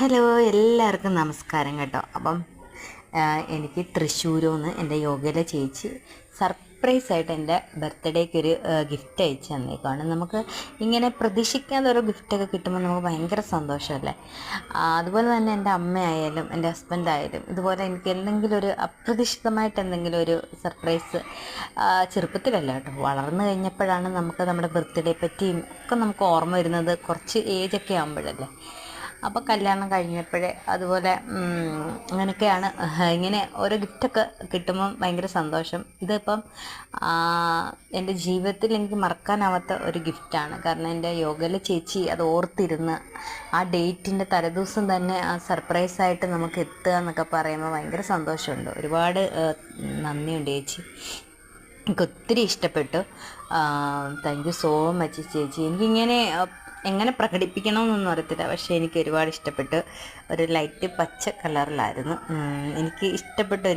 Hello എല്ലാവർക്കും നമസ്കാരം കേട്ടോ. അപ്പം എനിക്ക് തൃശ്ശൂരിൽ നിന്ന് എന്റെ യോഗയിലെ ചേച്ചി സർപ്രൈസ് ആയിട്ട് എന്റെ ബർത്ത്ഡേക്ക് ഒരു ഗിഫ്റ്റ് അയച്ചു തന്നേക്കാണ് നമുക്ക് ഇങ്ങനെ പ്രതീക്ഷിക്കാതെ ഓരോ ഗിഫ്റ്റൊക്കെ കിട്ടുമ്പോൾ നമുക്ക് ഭയങ്കര സന്തോഷമല്ലേ? അതുപോലെ തന്നെ എന്റെ അമ്മയായാലും എന്റെ ഹസ്ബൻഡായാലും ഇതുപോലെ എനിക്ക് എന്തെങ്കിലും ഒരു അപ്രതീക്ഷിതമായിട്ട് എന്തെങ്കിലും ഒരു സർപ്രൈസ് ചെറുപ്പത്തിലല്ല കേട്ടോ. വളർന്നു കഴിഞ്ഞപ്പോഴാണ് നമുക്ക് നമ്മുടെ ബർത്ത്ഡേ പറ്റിയും ഒക്കെ നമുക്ക് ഓർമ്മ വരുന്നത് കുറച്ച് ഏജൊക്കെ ആകുമ്പോഴല്ലേ അപ്പോൾ കല്യാണം കഴിഞ്ഞപ്പോഴേ അതുപോലെ അങ്ങനെയൊക്കെയാണ് ഇങ്ങനെ ഓരോ ഗിഫ്റ്റൊക്കെ കിട്ടുമ്പം ഭയങ്കര സന്തോഷം. ഇതിപ്പം എന്റെ ജീവിതത്തിൽ എനിക്ക് മറക്കാനാവാത്ത ഒരു ഗിഫ്റ്റാണ് കാരണം എന്റെ യോഗയിലെ ചേച്ചി അത് ഓർത്തിരുന്ന് ആ ഡേറ്റിന്റെ തലേദിവസം തന്നെ ആ സർപ്രൈസായിട്ട് നമുക്ക് എത്തുക എന്നൊക്കെ പറയുമ്പോൾ ഭയങ്കര സന്തോഷമുണ്ട്. ഒരുപാട് നന്ദിയുണ്ട് ചേച്ചി. എനിക്ക് ഒത്തിരി ഇഷ്ടപ്പെട്ടു. താങ്ക് യു സോ മച്ച് ചേച്ചി. എനിക്കിങ്ങനെ എങ്ങനെ പ്രകടിപ്പിക്കണമെന്നൊന്നും അറിയത്തില്ല. പക്ഷേ എനിക്ക് ഒരുപാട് ഇഷ്ടപ്പെട്ടു. ഒരു ലൈറ്റ് പച്ച കളറിലായിരുന്നു എനിക്ക് ഇഷ്ടപ്പെട്ട